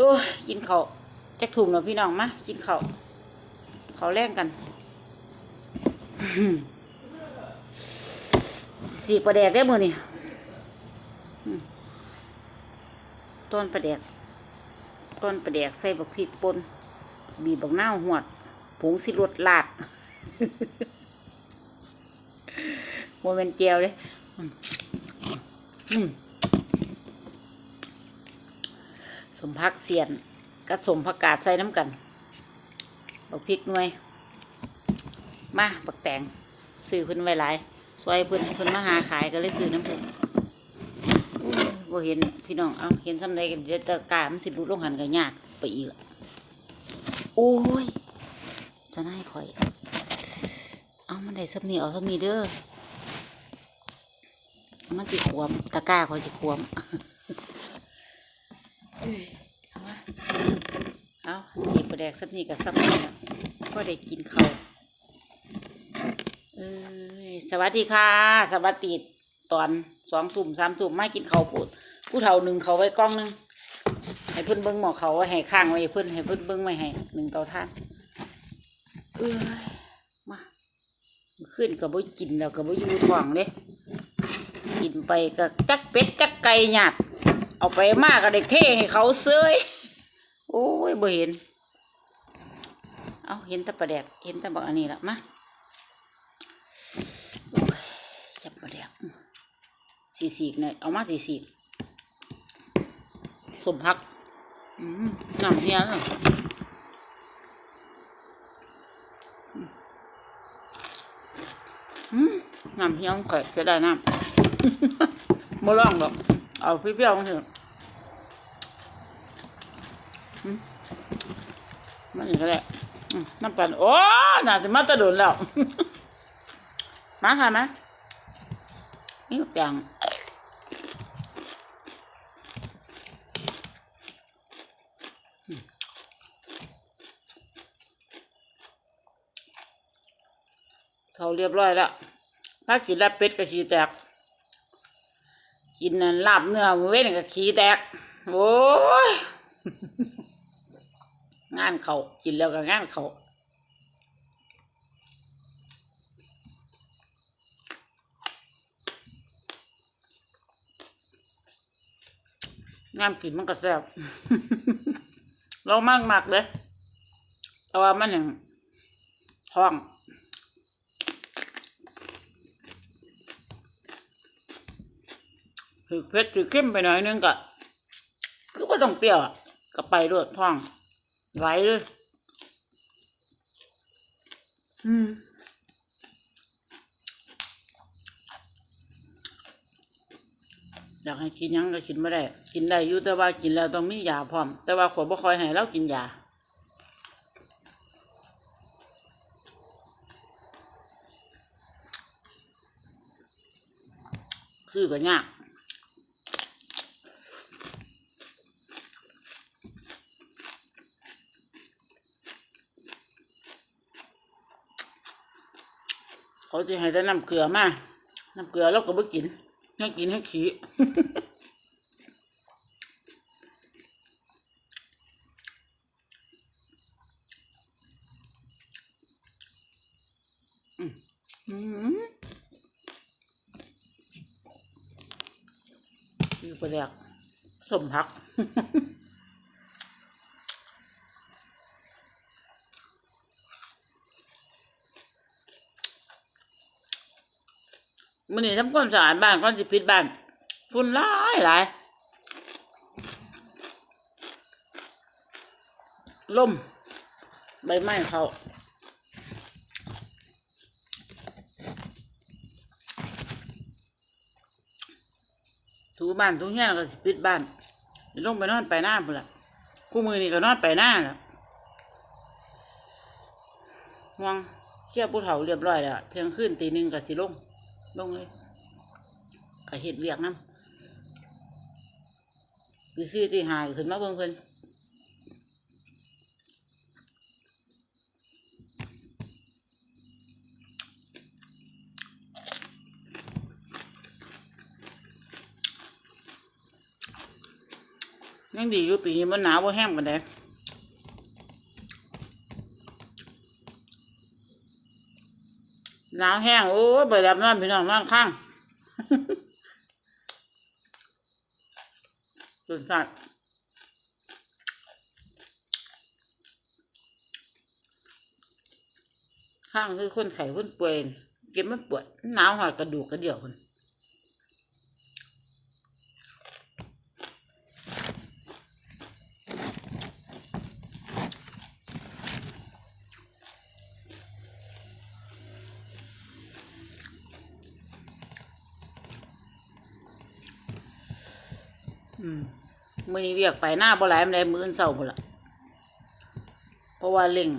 โอ้กินเขาวจักถุงเนาะพี่น้องมากินเขาเขาแรงกันสีประแดกได้มือนี่ต้นประแดกต้นประแดกใส่บักพริกป่นบีบบักนาหวดผงสิรสลาดโมเมนเจลเลยอืมอืม สมพักเสียนกับสมผักกาดใส่น้ำกันบักพริกหน่วย มาบักแตงซื้อเพิ่นไว้หลายซอยเพิ่นเพิ่นมาหาขายก็เลยซื้อน้ำเพิ่นบ่เห็นพี่น้อง เอาเห็นสำใดกันเดี๋ยวแตะกามันสิรุดลงหันก็ยากไปอีกโอ้ยจะน่ายข่อย เอามันได้สับนี้เอาสับนี้เด้อมันสิขวมตะกร้าข่อยสิขวม กสับนี้กับสับนี้ก็ได้กินเขาเอ้ยสวัสดีค่ะ สวัสดีตอนสองทุ่มสามทุ่มมากินเขาปูดผู้เฒ่าหนึ่งเขาไว้กล้องหนึงให้เพิ่นเบิ้งหมอเขาไว้ให้ข้างไว้เพิ่นให้เพิ่นเบิ้งไว้ให้หนึ่งเตาท่านเอ้ยมาขึ้นกับบ่กินแล้วกับบ่อยู่ท้องเลยกินไปก็จักเป็ดจักไก่หยาดเอาไปมากก็ได้เทให้เขาเซยโอ้ยบ่เห็น เอาเห็นต่ประแดดเห็นต่บักอันนี้ละมาโอ้ยจับมาแล้วสีสีกเนี่ยเอามาสีสีกสมพักน้ำเทียนเหรออืมน้ำเทียนข่อยจะได้น้ำบ่ร้องหรอกเอาเปรี้ยวๆเถอะมันอย่างก็ได้อืม น้ำกัน โอ้น่าจะมาตะโดนแล้ว มาค่ะมานี่แปลงเขาเรียบร้อยแล้วถ้ากินลาบเป็ดก็ขี้แตก กินนันลาบเนื้อมือเว้นก็ขี้แตก โอ้ย งานเขากินแล้วก็งานเขางามกินมันก็แซ่บเรามากมากเลยแต่ว่ามันอย่างท้องถือเผ็ดถือเข้มไปหน่อยนึงก็คือว่าต้องเปรี้ยวก็ไปด้วยท้อง ไหลเลย อืมอยากให้กินหยังก็กินไม่ได้ กินได้อยู่แต่ว่ากินแล้วต้องมียาพร้อม แต่ว่าขอยบ่คอยให้เรากินยาคือก็ยาก เขาจะให้แต่น้ำเกลือมาน้ำเกลือเราก็บ่กินให้กินให้ขี้อืมคือไปแลกสมพัก มื่อนี้ทำความสะอาดบ้านก่อนสิปิดบ้านฝุ่นหลายหลายลมใบไม้เขาถูบ้านถูเงี้ยก็สิปิดบ้านสิลงไปนอนไปหน้าพุ่นละกูมือนี่ก็นอนไปหน้าละห่วงเกี่ยวผู้เฒ่าเรียบร้อยแล้วเที่ยงคืนตีหนึ่งก็สิลง ลงเลยก็เห็ดเวียกน้ำคือซื้อที่หายขึ้นมาเบิ่งเพิ่นยังดีอยู่ปีนี้มันหนาวว่าแห้งปานใด หนาวแห้งโอ้ไปรับนอนพี่น้องนอนข้างสุดสัตว์ข้างคือคนไข้คนป่วยเก็บมันปวดหนาวหอดกระดูกกระเดี่ยวคน อืมมือนี้เรียกไปหน้าบ่หลายมันได้มืออื่นเศร้าพุ่นละเพราะว่าเล่ง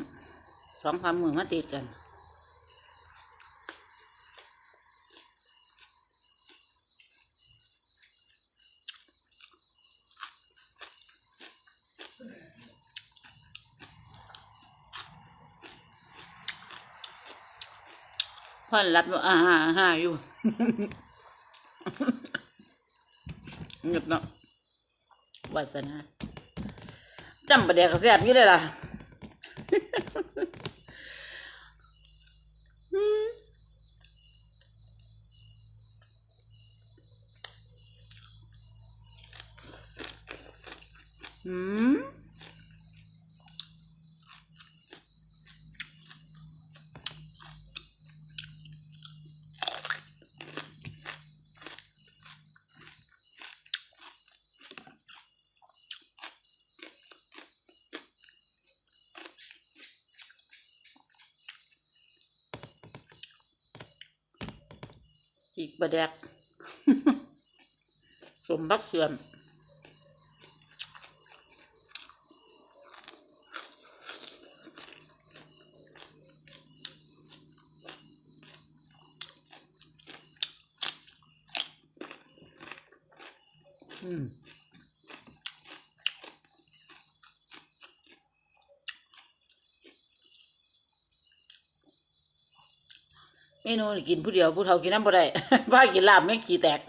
สองคำมือมาติดกันพ่อนรับอยู่อ่าฮ่าฮ่าอยู่เงียบเนาะ วาสนาจำประเดี๋ยวแซ่บอยู่เลยล่ะอืม จีกประเดก สมบักเสื่อมอืม เมนูนี่กินผู้เดียวผู้เฒ่ากินน้ำบ่ได้บ้ากินลาบไม่ขี้แตก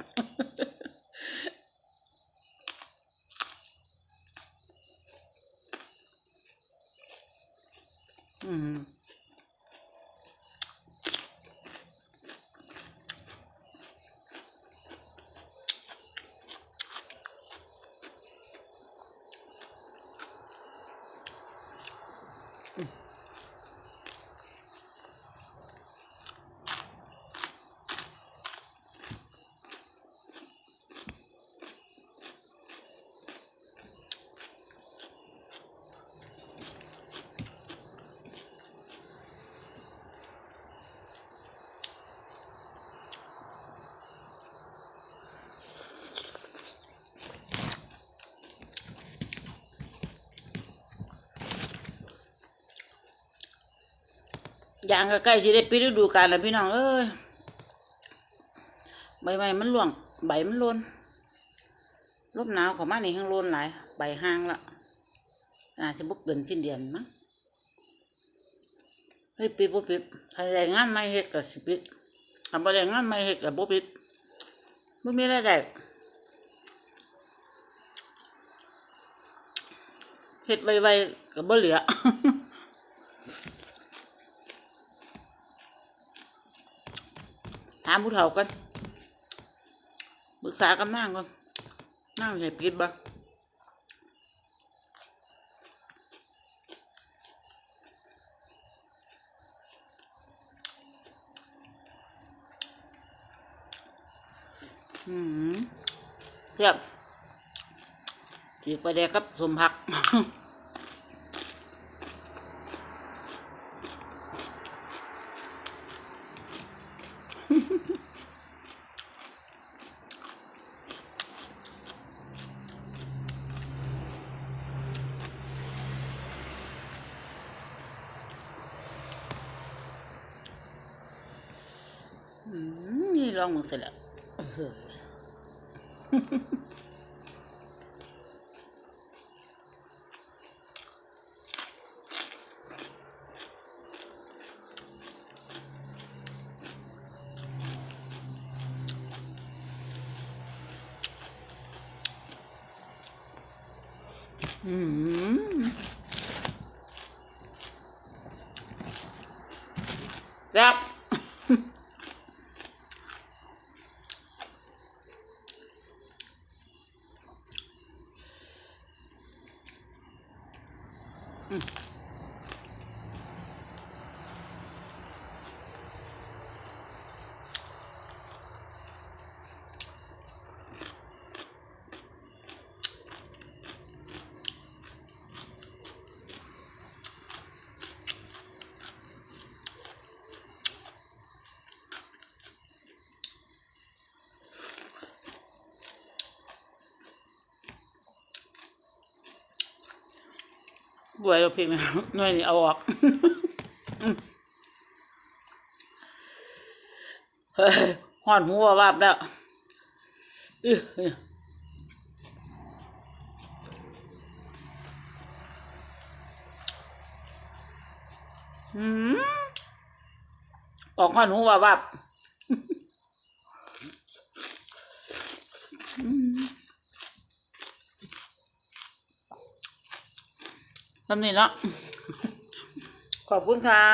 อืม ยางก็ใกล้สิได้ปิดฤดูกาลแล้วพี่น้องเอ้ยใบไม้มันร่วงใบมันลนลมหนาวของมาในข้างลนหลายใบห้างละอาจจะบุกเกินสิ้นเดือนมั้งเฮ้ยปิดบ่ปิดใครแรงงานไม่เฮ็ดกับสิปิดทำบ่แรงงานไม่เฮ็ดกับบ่ปิดบ่มีอะไรได้เฮ็ดไวๆกับบ่เหลือามผู้เฒ่ากันปรึกษากับนางก่อนนางใส่ปิดบ่อืมเทียบจีไปแดกกับสมผัก นี่ลองมึงเสร็จแล้วเอออืมครับ บวยเราเพียงหน่วยนี่เอาออกห่อนหัววาบแล้วอื้อออหืมออกห่อนหัววาบ ทำนี่เนาะขอบคุณค่ะ